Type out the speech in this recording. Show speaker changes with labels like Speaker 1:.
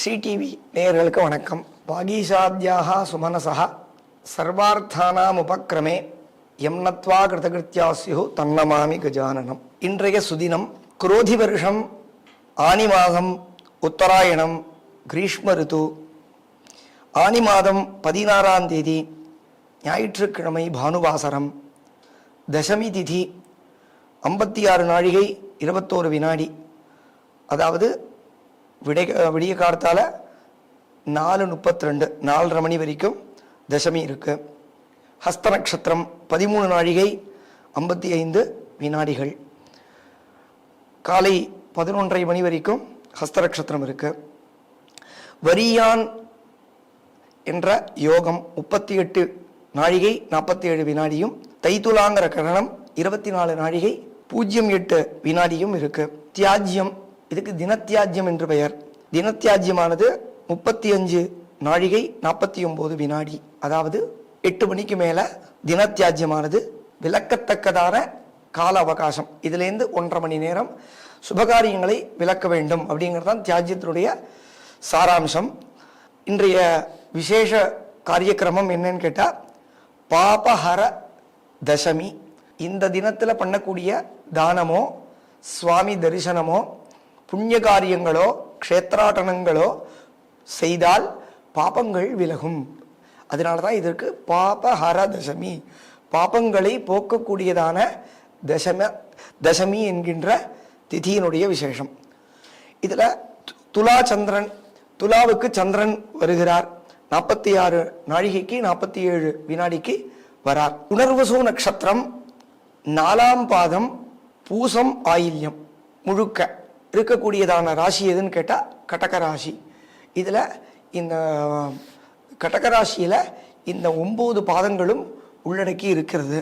Speaker 1: CTV நேயர்களுக்கு வணக்கம். வாகீஷாத்யாக சுமனசா சர்வார்த்தானாம் உபக்கிரமே எம்னத்வா கிருதகிருத்தியாசியு தன்னமாமி கஜானனம். இன்றைய சுதினம் குரோதி வருஷம் ஆனி மாதம் உத்தராயணம் கிரீஷ்ம ரித்து ஆனி மாதம் பதினாறாம் தேதி ஞாயிற்றுக்கிழமை பானுவாசரம். தசமி திதி ஐம்பத்தி ஆறு நாழிகை இருபத்தோரு வினாடி. அதாவது விடை விடிய காலத்தால் நாலு முப்பத்தி ரெண்டு நாலரை மணி வரைக்கும் தசமி இருக்கு. ஹஸ்த நட்சத்திரம் பதிமூணு நாழிகை ஐம்பத்தி ஐந்து வினாடிகள். காலை பதினொன்றரை மணி வரைக்கும் ஹஸ்த நட்சத்திரம் இருக்குது வரியான் என்ற யோகம் முப்பத்தி எட்டு நாழிகை நாற்பத்தி ஏழு வினாடியும் தைத்துலாங்கிற கரணம் இருபத்தி நாலு நாழிகை பூஜ்ஜியம் எட்டு வினாடியும் இருக்குது தியாஜ்யம் இதுக்கு தினத்தியாஜ்யம் என்று பெயர். தினத்தியாஜ்யமானது முப்பத்தி அஞ்சு நாழிகை நாற்பத்தி ஒன்பது வினாடி அதாவது எட்டு மணிக்கு மேலே தினத்தியாஜ்யமானது விளக்கத்தக்கதான கால அவகாசம். இதுலேருந்து ஒன்றரை மணி நேரம் சுபகாரியங்களை விளக்க வேண்டும் அப்படிங்கிறது தான் தியாஜ்யத்தினுடைய சாராம்சம். இன்றைய விசேஷ காரியக்கிரமம் என்னன்னு கேட்டால் பாபஹர தசமி. இந்த தினத்தில் பண்ணக்கூடிய தானமோ சுவாமி தரிசனமோ புண்ணிய காரியங்களோ க்ஷேத்ராட்டனங்களோ செய்தால் பாபங்கள் விலகும். அதனால தான் இதற்கு பாபஹர தசமி. பாபங்களை போக்கக்கூடியதான தசம தசமி என்கின்ற திதியினுடைய விசேஷம். இதில் துலா சந்திரன் துலாவுக்கு சந்திரன் வருகிறார். நாற்பத்தி ஆறு நாழிகைக்கு நாற்பத்தி ஏழு வினாடிக்கு வரார். உணர்வசு நட்சத்திரம் நாலாம் பாதம் பூசம் ஆயில்யம் முழுக்க. இருக்கக்கூடியதான ராசி எதுன்னு கேட்டால் கடக ராசி. இதில் இந்த கடக ராசியில் இந்த ஒம்பது பாதங்களும் உள்ளடக்கி இருக்கிறது.